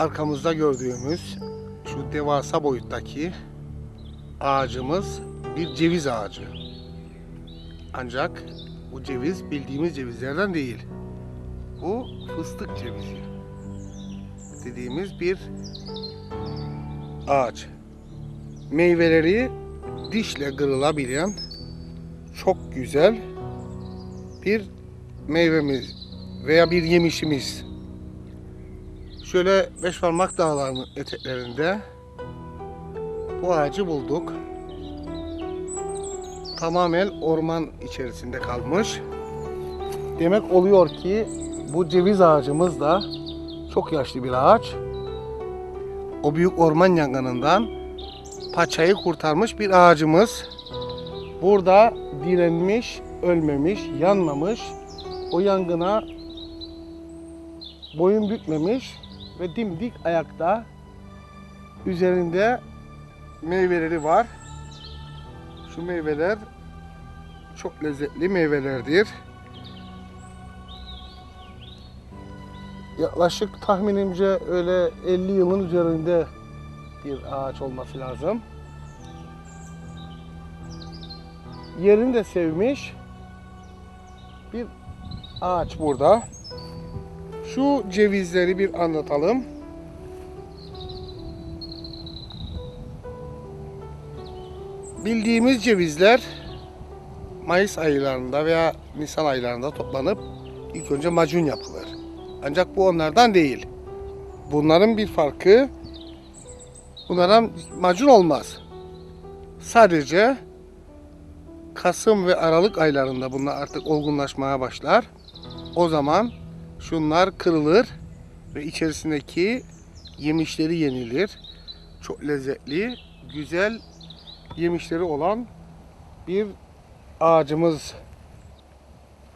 arkamızda gördüğümüz şu devasa boyuttaki ağacımız bir ceviz ağacı. Ancak bu ceviz bildiğimiz cevizlerden değil. Bu fıstık cevizi dediğimiz bir ağaç. Meyveleri dişle kırılabilen çok güzel bir meyvemiz veya bir yemişimiz. Şöyle beş parmak dağlarının eteklerinde bu ağacı bulduk. Tamamen orman içerisinde kalmış. Demek oluyor ki bu ceviz ağacımız da çok yaşlı bir ağaç. O büyük orman yangınından paçayı kurtarmış bir ağacımız. Burada direnmiş, ölmemiş, yanmamış. O yangına boyun bükmemiş ve dimdik ayakta üzerinde meyveleri var. Şu meyveler çok lezzetli meyvelerdir. Yaklaşık tahminimce öyle 50 yılın üzerinde bir ağaç olması lazım. Yerini de sevmiş bir ağaç burada. Şu cevizleri bir anlatalım. Bildiğimiz cevizler Mayıs aylarında veya Nisan aylarında toplanıp ilk önce macun yapılır. Ancak bu onlardan değil. Bunların bir farkı bunlardan macun olmaz. Sadece Kasım ve Aralık aylarında bunlar artık olgunlaşmaya başlar. O zaman şunlar kırılır ve içerisindeki yemişleri yenilir. Çok lezzetli, güzel yemişleri olan bir ağacımız.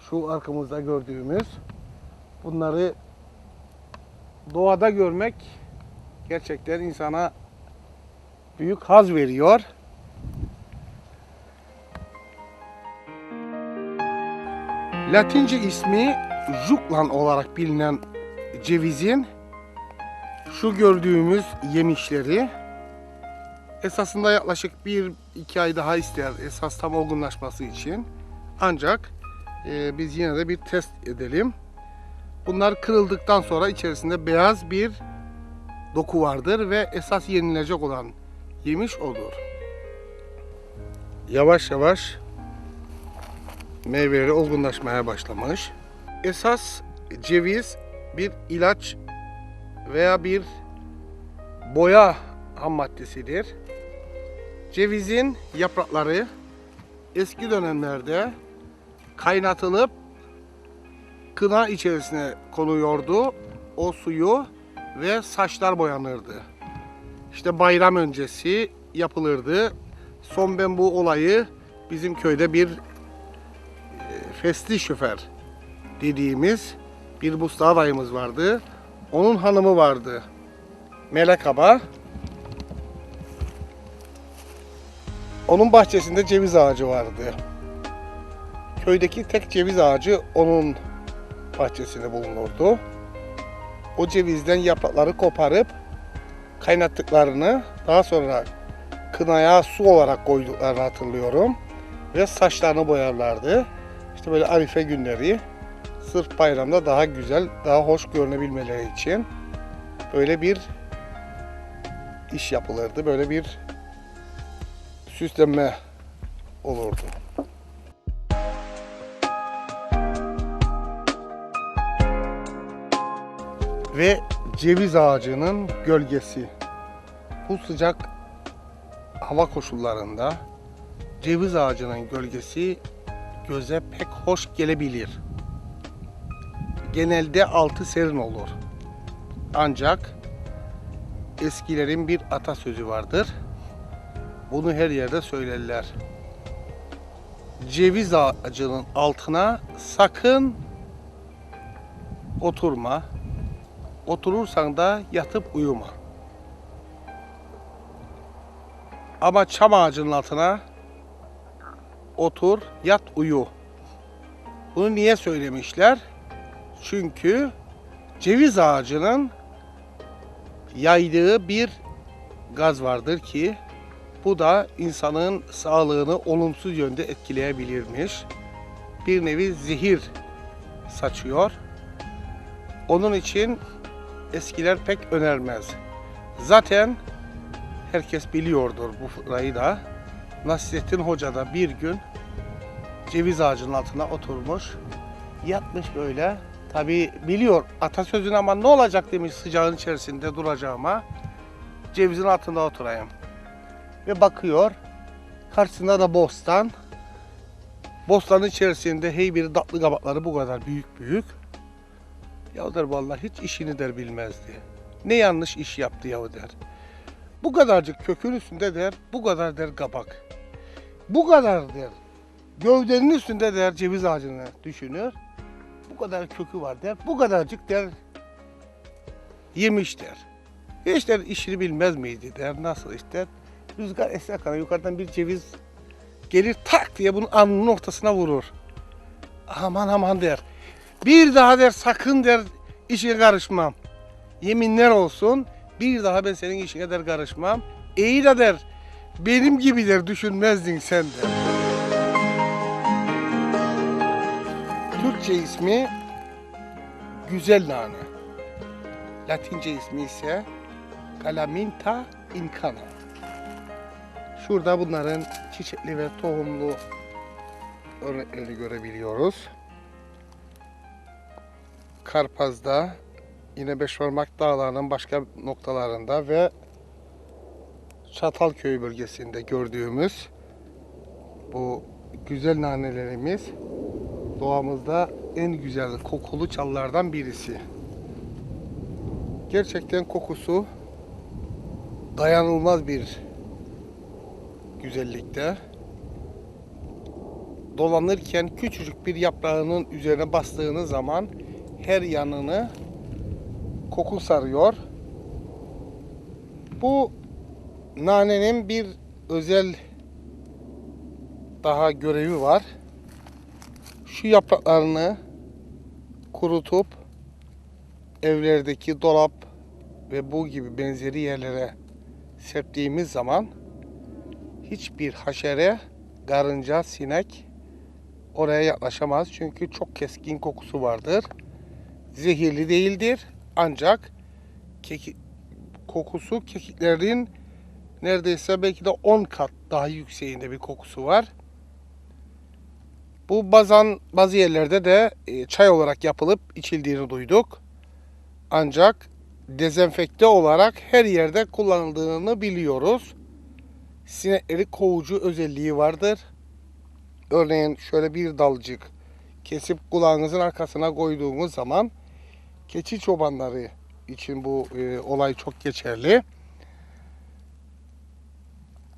Şu arkamızda gördüğümüz. Bunları doğada görmek gerçekten insana büyük haz veriyor. Latince ismi Juklan olarak bilinen cevizin şu gördüğümüz yemişleri esasında yaklaşık bir iki ay daha ister esas tam olgunlaşması için. Ancak e, biz yine de bir test edelim. Bunlar kırıldıktan sonra içerisinde beyaz bir doku vardır ve esas yenilecek olan yemiş odur. Yavaş yavaş meyveleri olgunlaşmaya başlamış. Esas ceviz bir ilaç veya bir boya ham maddesidir. Cevizin yaprakları eski dönemlerde kaynatılıp kına içerisine konuyordu. O suyu ve saçlar boyanırdı. İşte bayram öncesi yapılırdı. Son ben bu olayı bizim köyde bir e, festi şoför dediğimiz bir Mustafa vardı. Onun hanımı vardı. Melek Aba. Onun bahçesinde ceviz ağacı vardı. Köydeki tek ceviz ağacı onun bahçesinde bulunurdu. O cevizden yaprakları koparıp kaynattıklarını daha sonra kınaya su olarak koyduklarını hatırlıyorum. Ve saçlarını boyarlardı. İşte böyle arife günleri sırf bayramda daha güzel, daha hoş görünebilmeleri için böyle bir iş yapılırdı. Böyle bir süslenme olurdu. Ve ceviz ağacının gölgesi. Bu sıcak hava koşullarında ceviz ağacının gölgesi göze pek hoş gelebilir. Genelde altı serin olur. Ancak eskilerin bir atasözü vardır. Bunu her yerde söylerler. Ceviz ağacının altına sakın oturma. Oturursan da yatıp uyuma. Ama çam ağacının altına otur, yat, uyu. Bunu niye söylemişler? Çünkü ceviz ağacının yaydığı bir gaz vardır ki bu da insanın sağlığını olumsuz yönde etkileyebilirmiş. Bir nevi zehir saçıyor. Onun için eskiler pek önermez. Zaten herkes biliyordur bu fıkrayı da. Nasrettin Hoca da bir gün ceviz ağacının altına oturmuş. Yatmış böyle. Tabi biliyor atasözünü ama ne olacak demiş sıcağın içerisinde duracağıma. Cevizin altında oturayım. Ve bakıyor. Karşısında da bostan. Bostanın içerisinde hey bir tatlı kabakları bu kadar büyük büyük. Ya der vallahi hiç işini der bilmezdi. Ne yanlış iş yaptı ya der. Bu kadarcık kökün üstünde der, bu kadar der kabak. Bu kadar der. Gövdenin üstünde der ceviz ağacını düşünür. Bu kadar kökü var der. Bu kadarcık der yemiş der. Hiç der işini bilmez miydi der. Nasıl işte rüzgar eserken yukarıdan bir ceviz gelir tak diye bunun alnının ortasına vurur. Aman aman der. Bir daha der sakın der işe karışmam. Yeminler olsun bir daha ben senin işine der karışmam. İyi de der benim gibi der düşünmezdin sen der. Türkçe ismi güzel nane. Latince ismi ise Galaminta incana. Şurada bunların çiçekli ve tohumlu örneklerini görebiliyoruz. Karpaz'da yine Beşparmak Dağları'nın başka noktalarında ve Çatalköy bölgesinde gördüğümüz bu güzel nanelerimiz doğamızda en güzel kokulu çallardan birisi. Gerçekten kokusu dayanılmaz bir güzellikte. Dolanırken küçücük bir yaprağının üzerine bastığınız zaman her yanını koku sarıyor. Bu nanenin bir özel daha görevi var. Şu yapraklarını kurutup evlerdeki dolap ve bu gibi benzeri yerlere serptiğimiz zaman hiçbir haşere, karınca, sinek oraya yaklaşamaz. Çünkü çok keskin kokusu vardır. Zehirli değildir. Ancak keki, kokusu kekiklerin neredeyse belki de 10 kat daha yükseğinde bir kokusu var. Bu bazan bazı yerlerde de e, çay olarak yapılıp içildiğini duyduk. Ancak dezenfekte olarak her yerde kullanıldığını biliyoruz. Sinekleri kovucu özelliği vardır. Örneğin şöyle bir dalcık kesip kulağınızın arkasına koyduğunuz zaman keçi çobanları için bu e, olay çok geçerli.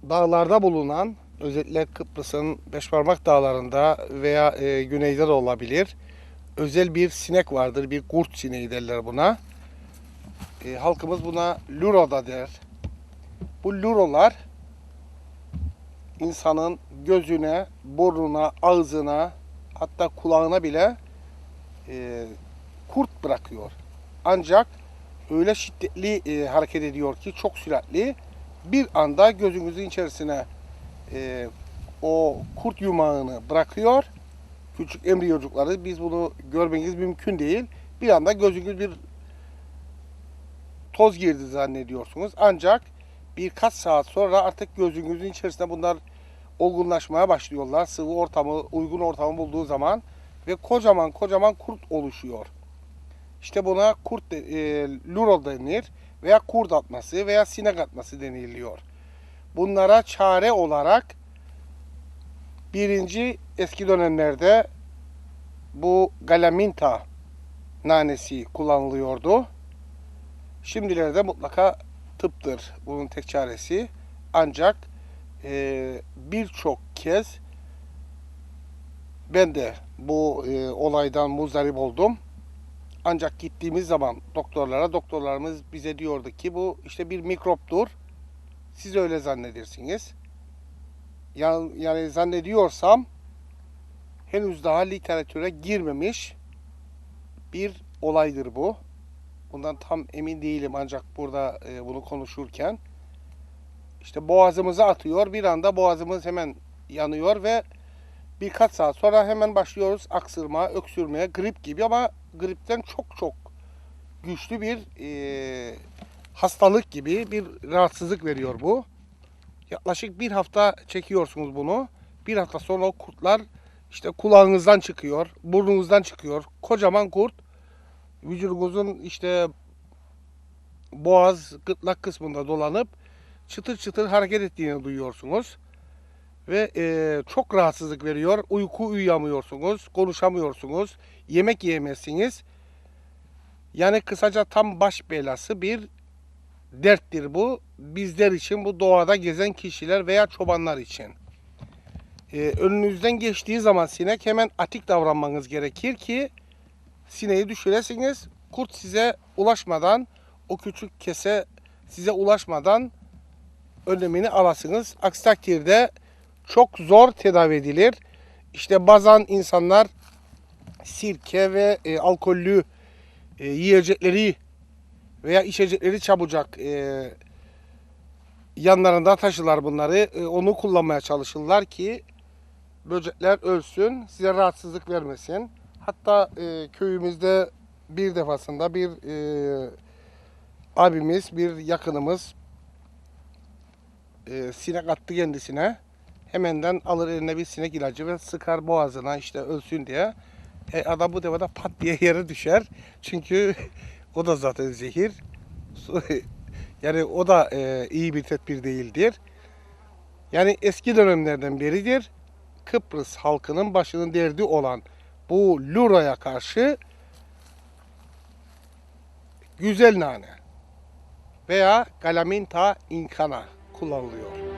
Dağlarda bulunan özellikle Kıbrıs'ın Beşparmak Dağları'nda veya e, güneyde de olabilir. Özel bir sinek vardır. Bir kurt sineği derler buna. E, halkımız buna luro da der. Bu lurolar insanın gözüne, burnuna, ağzına hatta kulağına bile e, kurt bırakıyor. Ancak öyle şiddetli e, hareket ediyor ki çok süratli bir anda gözünüzün içerisine e, o kurt yumağını bırakıyor. Küçük embriyocukları biz bunu görmeniz mümkün değil. Bir anda gözünüz bir toz girdi zannediyorsunuz. Ancak birkaç saat sonra artık gözünüzün içerisinde bunlar olgunlaşmaya başlıyorlar. Sıvı ortamı, uygun ortamı bulduğu zaman ve kocaman kocaman kurt oluşuyor. İşte buna kurt e, luro denir veya kurt atması veya sinek atması deniliyor. Bunlara çare olarak birinci eski dönemlerde bu galaminta nanesi kullanılıyordu. Şimdilerde mutlaka tıptır bunun tek çaresi. Ancak e, birçok kez ben de bu e, olaydan muzdarip oldum. Ancak gittiğimiz zaman doktorlara, doktorlarımız bize diyordu ki bu işte bir mikroptur. Siz öyle zannedersiniz. Yani, yani zannediyorsam henüz daha literatüre girmemiş bir olaydır bu. Bundan tam emin değilim ancak burada e, bunu konuşurken. işte boğazımıza atıyor. Bir anda boğazımız hemen yanıyor ve birkaç saat sonra hemen başlıyoruz aksırmaya, öksürmeye, grip gibi ama gripten çok çok güçlü bir e, hastalık gibi bir rahatsızlık veriyor bu. Yaklaşık bir hafta çekiyorsunuz bunu. Bir hafta sonra o kurtlar işte kulağınızdan çıkıyor, burnunuzdan çıkıyor. Kocaman kurt vücudunuzun işte boğaz, gırtlak kısmında dolanıp çıtır çıtır hareket ettiğini duyuyorsunuz. Ve e, çok rahatsızlık veriyor. Uyku uyuyamıyorsunuz, konuşamıyorsunuz, yemek yiyemezsiniz. Yani kısaca tam baş belası bir derttir bu. Bizler için, bu doğada gezen kişiler veya çobanlar için. Ee, önünüzden geçtiği zaman sinek hemen atik davranmanız gerekir ki sineği düşüresiniz. Kurt size ulaşmadan, o küçük kese size ulaşmadan önlemini alasınız. Aksi takdirde çok zor tedavi edilir. İşte bazen insanlar sirke ve e, alkollü e, yiyecekleri veya içecekleri çabucak e, yanlarında taşırlar bunları. E, onu kullanmaya çalışırlar ki böcekler ölsün, size rahatsızlık vermesin. Hatta e, köyümüzde bir defasında bir e, abimiz, bir yakınımız e, sinek attı kendisine. Hemenden alır eline bir sinek ilacı ve sıkar boğazına işte ölsün diye. E, adam bu defa da pat diye yere düşer. Çünkü o da zaten zehir. Yani o da e, iyi bir tedbir değildir. Yani eski dönemlerden beridir Kıbrıs halkının başının derdi olan bu Lura'ya karşı güzel nane veya Galaminta incana kullanılıyor.